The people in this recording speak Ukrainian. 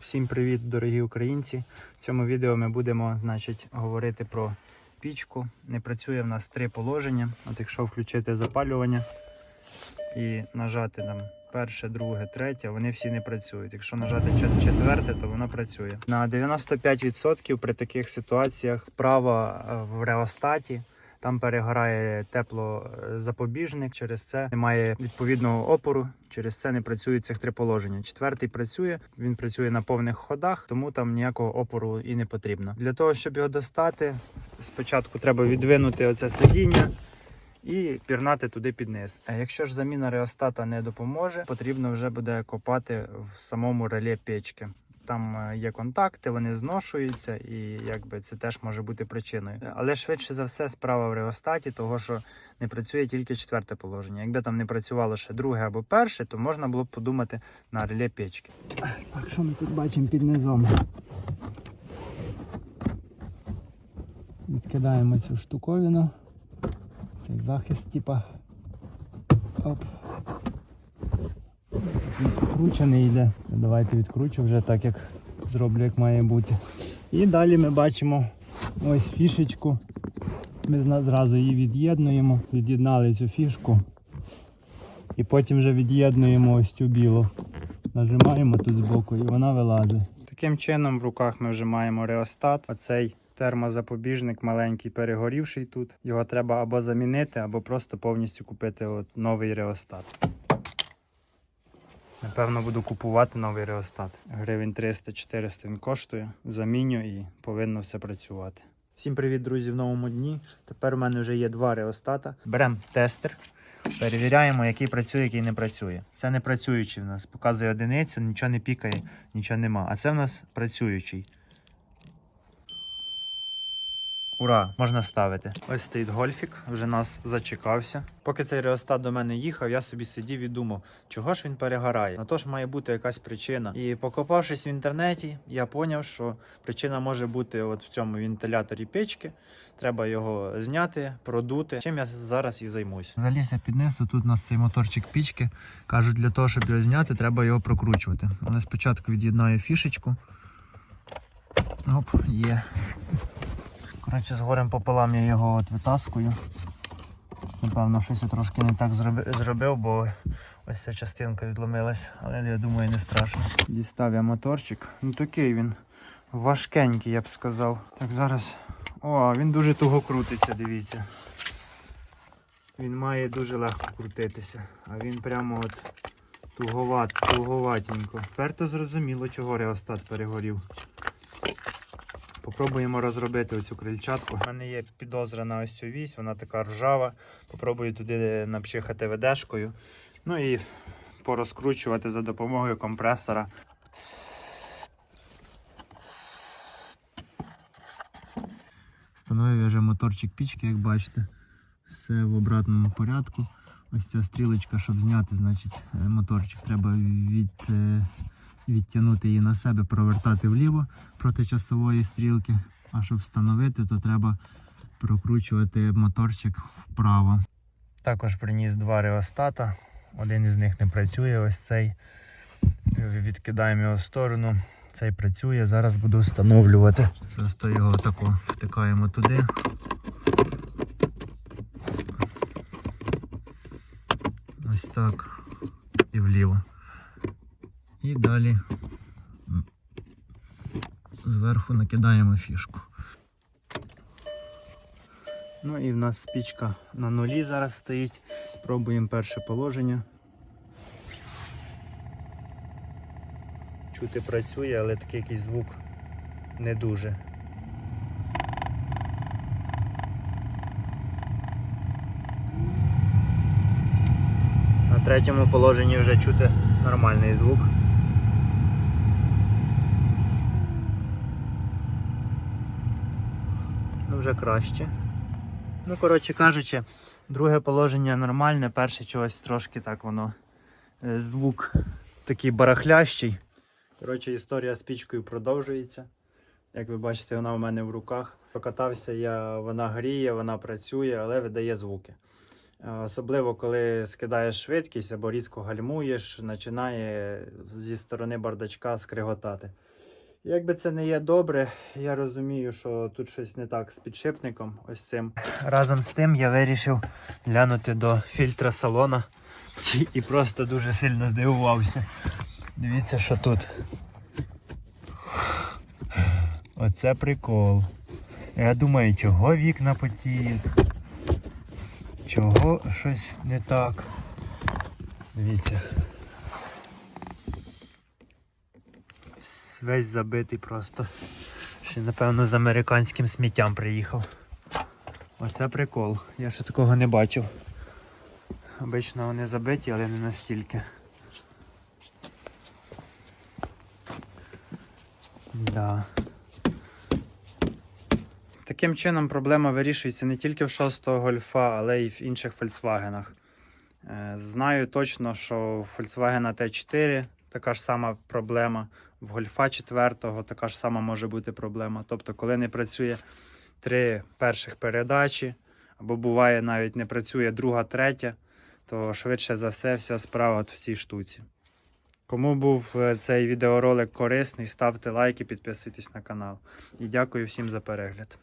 Всім привіт, дорогі українці! В цьому відео ми будемо значить, говорити про пічку. Не працює в нас три положення. От якщо включити запалювання і нажати там перше, друге, третє, вони всі не працюють. Якщо нажати четверте, то воно працює. На 95% при таких ситуаціях справа е, в реостаті. Там перегорає теплозапобіжник, через це немає відповідного опору, через це не працюють цих три положення. Четвертий працює, він працює на повних ходах, тому там ніякого опору і не потрібно. Для того, щоб його достати, спочатку треба відвинути оце сидіння і пірнати туди під низ. А якщо ж заміна реостата не допоможе, потрібно вже буде копати в самому реле печки. Там е, є контакти, вони зношуються, і якби це теж може бути причиною. Але швидше за все справа в реостаті, того що не працює тільки четверте положення. Якби там не працювало ще друге або перше, то можна було б подумати на реле печки. Так, що ми тут бачимо під низом? Відкидаємо цю штуковину. Цей захист, типа. Оп. Відкручений йде. Давайте відкручу вже так, як зроблю, як має бути. І далі ми бачимо ось фішечку. Ми зразу її від'єднуємо. Від'єднали цю фішку. І потім вже від'єднуємо ось цю білу. Нажимаємо тут збоку і вона вилазить. Таким чином в руках ми вже маємо реостат. Оцей термозапобіжник маленький перегорівший тут. Його треба або замінити, або просто повністю купити от новий реостат. Напевно, буду купувати новий реостат. Гривень 300-400 він коштує. Заміню і повинно все працювати. Всім привіт, друзі, в новому дні. Тепер у мене вже є два реостата. Беремо тестер, перевіряємо, який працює, який не працює. Це не працюючий в нас. Показує одиницю, нічого не пікає, нічого нема. А це в нас працюючий. Ура, можна ставити. Ось стоїть гольфік, вже нас зачекався. Поки цей реостат до мене їхав, я собі сидів і думав, чого ж він перегорає. На то ж має бути якась причина. І покопавшись в інтернеті, я зрозумів, що причина може бути от в цьому вентиляторі печки. Треба його зняти, продути. Чим я зараз і займусь. Заліз я під низу, тут у нас цей моторчик пічки. Кажуть, для того, щоб його зняти, треба його прокручувати. Але спочатку від'єднаю фішечку. Оп, є. Коротше, з горем пополам я його от витаскую. Напевно, щось я трошки не так зробив, бо ось ця частинка відломилась, але я думаю, не страшно. Дістав я моторчик. Ну такий він важкенький, я б сказав. Так, зараз. О, він дуже туго крутиться, дивіться. Він має дуже легко крутитися, а він прямо от туговат, туговатенько. Тепер то зрозуміло, чого реостат перегорів. Попробуємо розробити оцю крильчатку. У мене є підозра на ось цю вісь, вона така ржава. Попробую туди напчихати ведешкою. Ну і порозкручувати за допомогою компресора. Встановив вже моторчик пічки, як бачите. Все в обратному порядку. Ось ця стрілочка, щоб зняти, значить, е, моторчик треба від, е, відтягнути її на себе, провертати вліво проти часової стрілки. А щоб встановити, то треба прокручувати моторчик вправо. Також приніс два реостата. Один із них не працює, ось цей. Відкидаємо його в сторону. Цей працює, зараз буду встановлювати. Просто його тако втикаємо туди. Ось так. І вліво. І далі зверху накидаємо фішку. Ну і в нас спічка на нулі зараз стоїть. Пробуємо перше положення. Чути працює, але такий якийсь звук не дуже. На третьому положенні вже чути нормальний звук. Ну, вже краще. Ну, коротше кажучи, друге положення нормальне, перше чогось трошки так воно. е, Звук такий барахлящий. Коротше, історія з пічкою продовжується. Як ви бачите, вона у мене в руках. Прокатався я, вона гріє, вона працює, але видає звуки. Е, Особливо, коли скидаєш швидкість або різко гальмуєш, починає зі сторони бардачка скриготати. Якби це не є добре, я розумію, що тут щось не так з підшипником. Ось цим. Разом з тим я вирішив глянути до фільтра салона і, просто дуже сильно здивувався. Дивіться, що тут. Оце прикол. Я думаю, чого вікна потіють. Чого щось не так. Дивіться. Весь забитий просто. Ще, напевно, з американським сміттям приїхав. Оце прикол. Я ще такого не бачив. Обично вони забиті, але не настільки. Да. Таким чином проблема вирішується не тільки в 6-го гольфа, але й в інших Volkswagen. Е, Знаю точно, що в Volkswagen T4 така ж сама проблема, в гольфа 4 така ж сама може бути проблема. Тобто, коли не працює три перших передачі, або буває навіть не працює друга, третя, то швидше за все вся справа в цій штуці. Кому був е, цей відеоролик корисний, ставте лайки, підписуйтесь на канал. І дякую всім за перегляд.